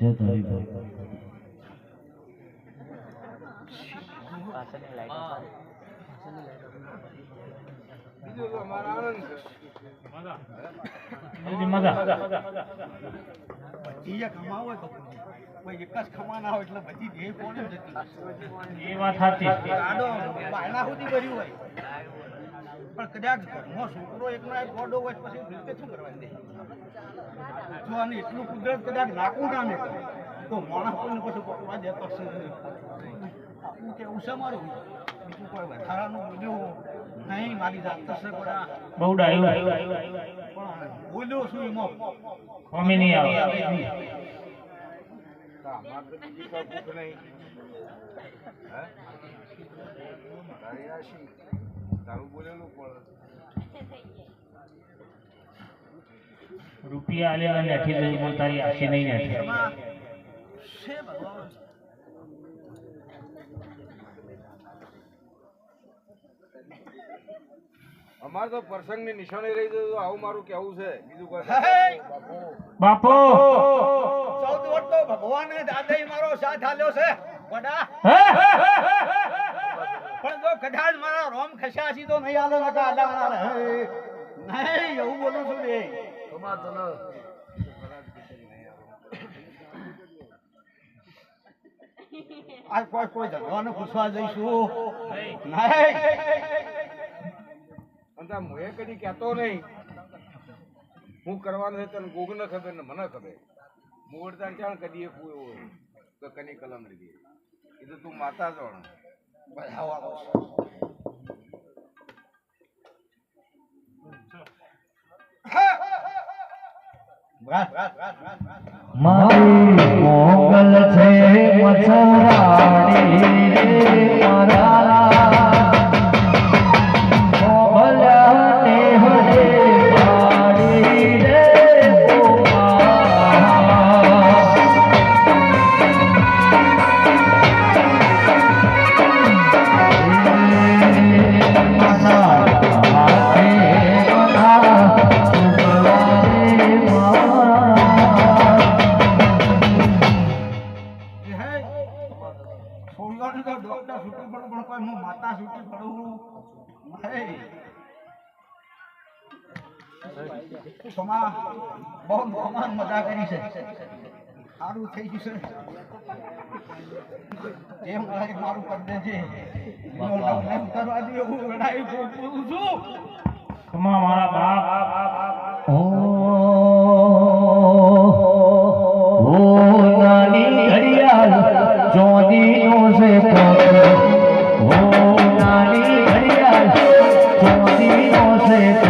જય તારી બીજું તો. અમારા આનંદ છે એ કમાવો હોય તો કોઈ એક જ ખમાના હોય એટલે બધી દેહ એ વાત સાચી. આડો બાયણા સુધી ભર્યું હોય. પણ કદાચ ઘરમાં છોકરો એકનો એક ગોડો હોય પછી રીતે શું કરવાની જો આને એટલું કુદરત કદાચ નાખવું કામે તો માણસ કોઈને પછી પકડવા દે છે આપણું કેવું છે મારું? બીજું કોઈ વધારાનું બોલ્યું નહીં મારી જાત તો છે બધા. બહુ ડાયું પણ બોલ્યો શું એમાં. કોમી નહીં આવે. નહીં હે? તારી રાશિ તારું બોલેલું પણ રૂપિયા આલેલા નથી દઈ બોલ તારી આશી નહીં નથી છે ભગવાન અમારે તો પ્રસંગની નિશાની રહી તો આવું મારું કેવું છે. બીજું કોઈ! બાપો! ચૌદ વર્ષ તો ભગવાને દાદાઈ મારો સાથ આલ્યો છે. વડા! કદાચ મારા રોમ ખસ્યાસી તો નહીં આલે નકા આડાવાળા રહે. નહીં એવું બોલું છું રે આજ કોઈ કોઈ ઝઘડાને પૂછવા જઈશું. નહીં. અંતા મોએ કદી કહેતો નહીં. હું કરવાનું છે તને ગોગ ન ખબર ને મને ખબર. મોડતા ચાણ કદી એક તો કની કલમ લીધી. એ તો તું માતા વાળો મારી મોગલ છે મસરાણી મારા છોડવાનું તો ડોક્ટર છૂટી પડું પણ કોઈ હું માતા છૂટી પડું હે? બહુ ભગવાન મજા કરી છે. સારું થઈ ગયું છે. એમ કહે મારું કરી દેજે એમ કરવા દે એવું લડાઈ બોલું છું. ખમા મારા બાપ ઓ. মনে